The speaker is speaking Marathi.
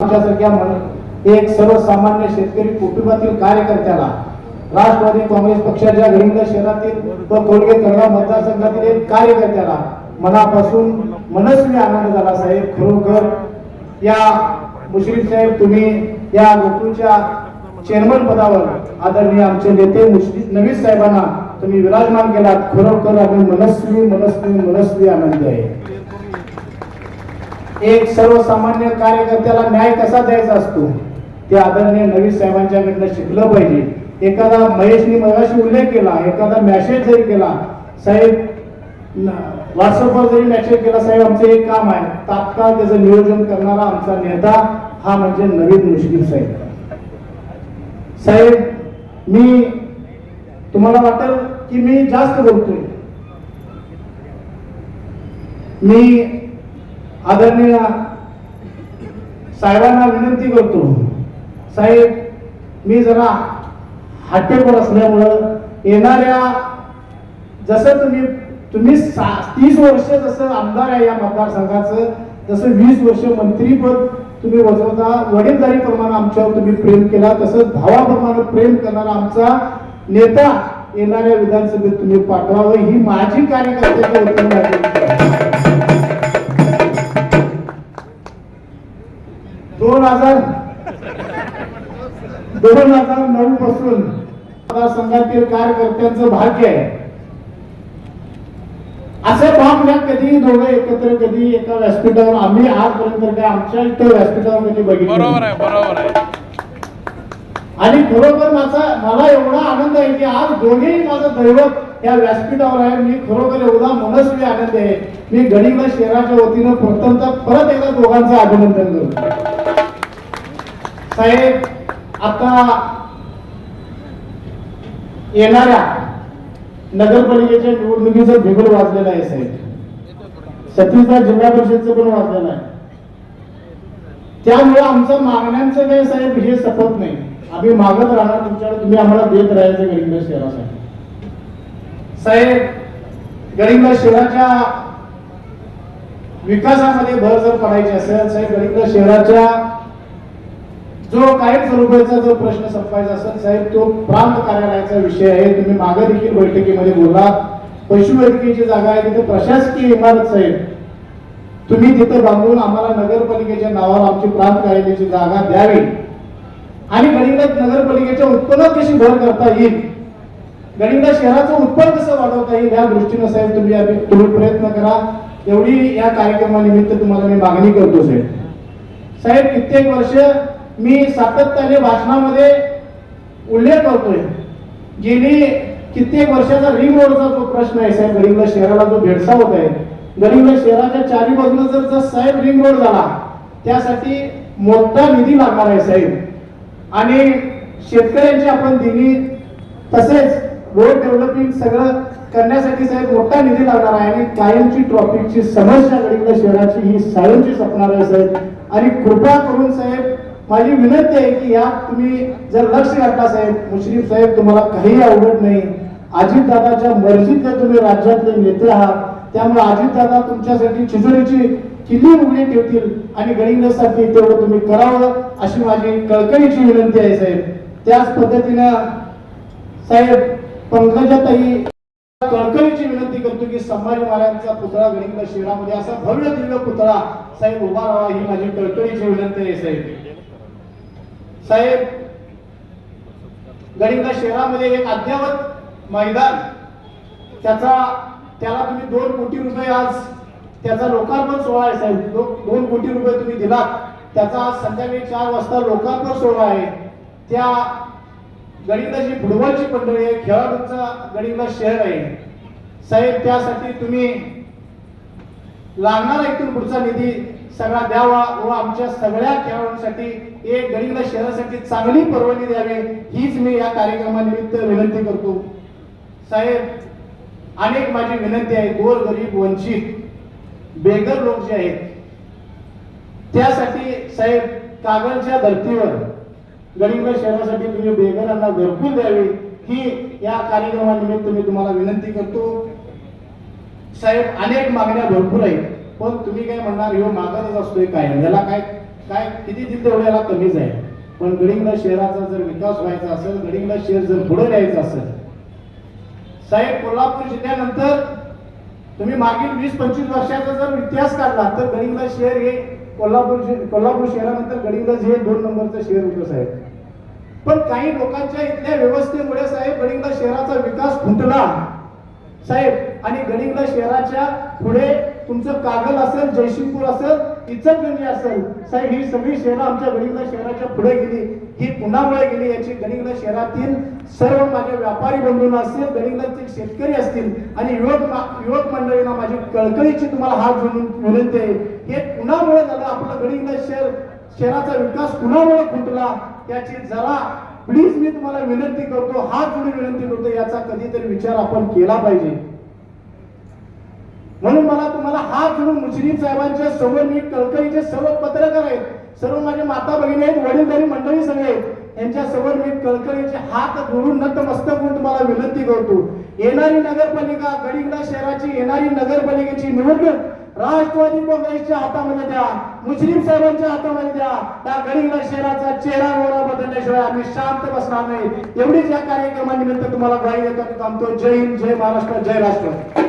आमच्यासारख्या एक सर्वसामान्य शेतकरी कुटुंबातील कार्यकर्त्याला राष्ट्रवादी काँग्रेस पक्षाच्या गडिंग शहरातील व कोलगे तळगाव मतदारसंघातील एक कार्यकर्त्याला मनापासून मनस्वी आनंद झाला साहेब. खरोखर या मुश्रीफ साहेब तुम्ही या गोकुळच्या चेअरमन पदावर आदरणीय आमचे नेते मुश्रीफ नवीद साहेबांना तुम्ही विराजमान केलात. खरोखर आम्ही मनस्वी मनस्वी मनस्वी आनंद आहे. एक सर्वसामान्य कार्यकर्त्याला न्याय कसा द्यायचा असतो? ते आदरणीय नवीन साहेबांच्याकडनं शिकलं पाहिजे. एखादा महेशनी मगाशी उल्लेख केला एखादा मॅसेज जरी केला साहेब व्हॉट्सअपवर जरी मॅसेज केला साहेब आमचं एक काम आहे. तात्काळ त्याचं नियोजन करणारा आमचा नेता हा म्हणजे नवीन मुश्किल साहेब. साहेब मी तुम्हाला वाटेल की मी जास्त बोलतोय. मी आदरणीय साहेबांना विनंती करतो. साहेब मी जरा हट्टेपर असल्यामुळं येणाऱ्या जसं तुम्ही तुम्ही सा- तीस वर्ष जसं आमदार आहे या मतदारसंघाचं जसं वीस वर्ष मंत्रीपद तुम्ही वजवता वडीलधारीप्रमाणे आमच्यावर तुम्ही प्रेम केला तसंच भावाप्रमाणे प्रेम करणारा आमचा नेता येणाऱ्या विधानसभेत तुम्ही पाठवावं ही माझी कार्यकर्त्याची उत्तम हजार दोन हजार नऊ पासून मतदारसंघातील कार्यकर्त्यांचं भाग्य आहे. असे भाग कधी दोघं एकत्र कधी एका व्यासपीठावर आम्ही आजपर्यंत काय आमच्या इथं व्यासपीठावर कधी बघितलं बरोबर नाही. आहे बरोबर आहे. आणि खरोखर माझा मला एवढा आनंद आहे की आज दोन्ही माझं दैवत या व्यासपीठावर आहे. मी खरोखर एवढा मनस्वी आनंद आहे. मी गडिंग शहराच्या वतीनं प्रथमतः परत एकदा दोघांचं अभिनंदन करतो. साहेब आता येणाऱ्या नगरपालिकेच्या निवडणुकीचं बिगुल वाजलेलं आहे साहेब. छत्तीसगड जिल्हा परिषदचं पण वाजलेलं आहे. त्यामुळे आमचं मागण्यांचं काही साहेब हे सपत नाही. आम्ही मागत राहणार तुमच्याकडे तुम्ही आम्हाला देत राहायचं गडिंग शहरासाठी. साहेब गरिंद शहराच्या विकासामध्ये भर जर पडायची असेल साहेब गरिंद शहराच्या जो कायम स्वरूपाचा जो प्रश्न संपायचा असेल साहेब तो प्रांत कार्यालयाचा विषय आहे. तुम्ही मागे देखील बैठकीमध्ये बोललात. पशुवैद्यकीयची जागा आहे तिथे प्रशासकीय इमारत साहेब. तुम्ही तिथे बांधून आम्हाला नगरपालिकेच्या नावावर आमची प्रांत कार्यालयाची जागा द्यावी. आणि गडिंगलात नगरपालिकेच्या उत्पन्नात कशी भर करता येईल? गडिंगला शहराचं उत्पन्न कसं वाढवता येईल? या दृष्टीनं साहेब तुम्ही आम्ही- तुम्ही प्रयत्न करा. एवढी या कार्यक्रमानिमित्त तुम्हाला मी मागणी करतो साहेब. साहेब कित्येक वर्ष मी सातत्याने भाषणामध्ये उल्लेख करतोय गेली कित्येक वर्षाचा रिंग रोडचा जो प्रश्न आहे साहेब गरीबला शहराला जो भेडसावत आहे गरीबला शहराच्या चारी बाजूला जर जर साहेब रिंग रोड झाला त्यासाठी मोठा निधी लागणार आहे साहेब. आणि शेतकऱ्यांची आपण दिली तसेच रोड डेव्हलपिंग सगळं करण्यासाठी साहेब मोठा निधी लागणार आहे आणि कायमची ट्रॉफिकची समस्या गडिंग शहराची ही सायमची सपणार आहे साहेब. आणि कृपा करून साहेब माझी विनंती आहे की यात तुम्ही जर लक्ष घातला साहेब मुश्रीफ साहेब तुम्हाला काही आवडत नाही. अजितदादाच्या मर्जीत जर तुम्ही राज्यातले नेते आहात. त्यामुळे अजितदादा तुमच्यासाठी चिजुरीची किल्ली उघडी ठेवतील आणि गडिंगसाठी तेवढं तुम्ही करावं अशी माझी कळकळीची विनंती आहे साहेब. त्याच पद्धतीनं साहेब पंकजाताई कळकळीची विनंती करतो की संभाजी महाराजांचा पुतळा गणिंग शहरामध्ये असा भव्य दिव्य पुतळा साहेब उभा राहावा ही माझी कळकळीची विनंती आहे साहेब. साहेब गडिंग शहरामध्ये एक अद्ययावत मैदान त्याचा त्याला तुम्ही दोन कोटी रुपये आज त्याचा लोकार्पण सोहळा आहे साहेब. दो- दोन कोटी रुपये तुम्ही दिलात. त्याचा आज संध्याकाळी चार वाजता लोकार्पण सोहळा आहे. त्या गडिंगला फुटबॉलची मंडळी आहे खेळाडूंचा गडिंगला शहर आहे. साहेब त्यासाठी तुम्ही लागणार इथून पुढचा निधी. सगळा द्यावा व आमच्या सगळ्या खेळाडूंसाठी एक गडिंगला शहरासाठी चांगली परवानगी द्यावी हीच मी या कार्यक्रमानिमित्त विनंती करतो. साहेब अनेक माझी विनंती आहे गोर गरीब वंचित बेघर लोक जे आहेत त्यासाठी साहेब कागलच्या धर्तीवर गडिंग शहरासाठी तुम्ही बेघरांना घरकुल द्यावी ही या कार्यक्रमानिमित्त मी तुम्हाला विनंती करतो. साहेब अनेक मागण्या भरपूर आहेत. पण तुम्ही काय म्हणणार ह्यो मागतच असतोय काय? याला काय काय किती दिल तेवढ्याला कमीच आहे. पण गडिंगला शहराचा जर विकास व्हायचा असेल गडिंगला शहर जर पुढे न्यायचं असेल साहेब कोल्हापूर जिल्ह्यानंतर तुम्ही मागील वीस पंचवीस वर्षाचा जर इतिहास काढला तर गडिंगला शहर हे कोल्हापूर कोल्हापूर शहरानंतर गडिंगलज हे दोन नंबरचं शहर होतं साहेब. पण काही लोकांच्या इथल्या व्यवस्थेमुळे साहेब गडिंगला शहराचा विकास खुंटला साहेब आणि गडिंगला शहराच्या पुढे तुमचं कागल असेल जयसिंगपूर असेल इचलकरंजी असेल साहेब ही सगळी शहरं आमच्या गडिंगला शहराच्या पुढे गेली. ही पुन्हामुळे गेली याची गणिंगला शहरातील सर्व माझे व्यापारी बंधूंना असतील गडिंगलातील शेतकरी असतील आणि युवक युवक मंडळींना माझी कळकळीची तुम्हाला हात जोडून विनंती आहे हे कुणामुळे झालं? आपलं गणिंगला शहर शहराचा विकास कुणामुळे खुंटला याची जरा प्लीज मी तुम्हाला विनंती करतो हात जोडून विनंती करतो याचा कधीतरी विचार आपण केला पाहिजे. म्हणून मला तुम्हाला हात जोडून मुश्रीफ साहेबांच्या समोर मी कळकळीचे सर्व पत्रकार आहेत सर्व माझे माता भगिनी आहेत वडीलधारी मंडळी सगळे यांच्या समोर मी कळकळीचे हात धुळून नतमस्तक होऊन तुम्हाला विनंती करतो. येणारी नगरपालिका गडिंगला शहराची येणारी नगरपालिकेची निवडणूक राष्ट्रवादी काँग्रेसच्या हातामध्ये द्या मुस्लिम साहेबांच्या हातामध्ये द्या. त्या गडिंगला शहराचा चेहरा गोरा बदलल्याशिवाय आम्ही शांत बसणार नाही. एवढीच या कार्यक्रमानिमित्त तुम्हाला ग्वाही देतो थांबतो. जय हिंद जय महाराष्ट्र जय राष्ट्र